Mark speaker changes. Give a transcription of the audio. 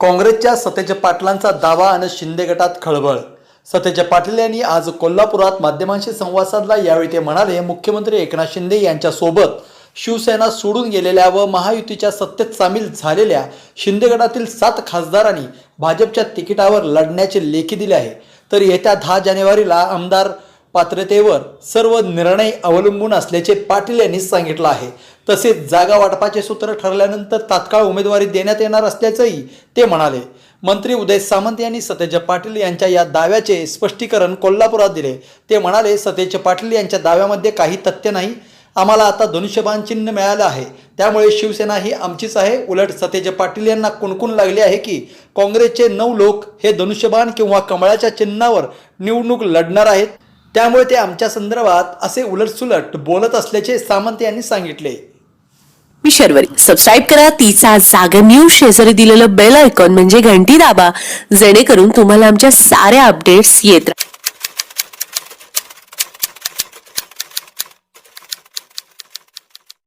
Speaker 1: काँग्रेसच्या सतेज पाटलांचा दावा आणि शिंदे गटात खळबळ. सतेज पाटील यांनी आज कोल्हापुरात माध्यमांशी संवाद साधला. यावेळी ते म्हणाले मुख्यमंत्री एकनाथ शिंदे यांच्यासोबत शिवसेना सोडून गेलेल्या व महायुतीच्या सत्तेत सामील झालेल्या शिंदे गटातील सात खासदारांनी भाजपच्या तिकिटावर लढण्याचे लेखी दिले आहे. तर येत्या दहा जानेवारीला आमदार पात्रतेवर सर्व निर्णय अवलंबून असल्याचे पाटील यांनी सांगितलं आहे. तसेच जागा वाटपाचे सूत्र ठरल्यानंतर तात्काळ उमेदवारी देण्यात येणार असल्याचंही ते म्हणाले. मंत्री उदय सामंत यांनी सतेज पाटील यांच्या या दाव्याचे स्पष्टीकरण कोल्हापुरात दिले. ते म्हणाले सतेज पाटील यांच्या दाव्यामध्ये काही तथ्य नाही. आम्हाला आता धनुष्यबाण चिन्ह मिळालं आहे. त्यामुळे शिवसेना ही आमचीच आहे. उलट सतेज पाटील यांना कुणकुण लागले आहे की काँग्रेसचे नऊ लोक हे धनुष्यबाण किंवा कमळाच्या चिन्हावर निवडणूक लढणार आहेत? त्यामुळे ते आमच्या संदर्भात असे उलटसुलट बोलत असल्याचे सामंत यांनी सांगितले.
Speaker 2: मी शर्वरी. सबस्क्राईब करा. तिचा जागा न्यूज शेजारी दिलेलं बेल आयकॉन म्हणजे घंटी दाबा. जेणेकरून तुम्हाला आमच्या साऱ्या अपडेट्स येत राहतील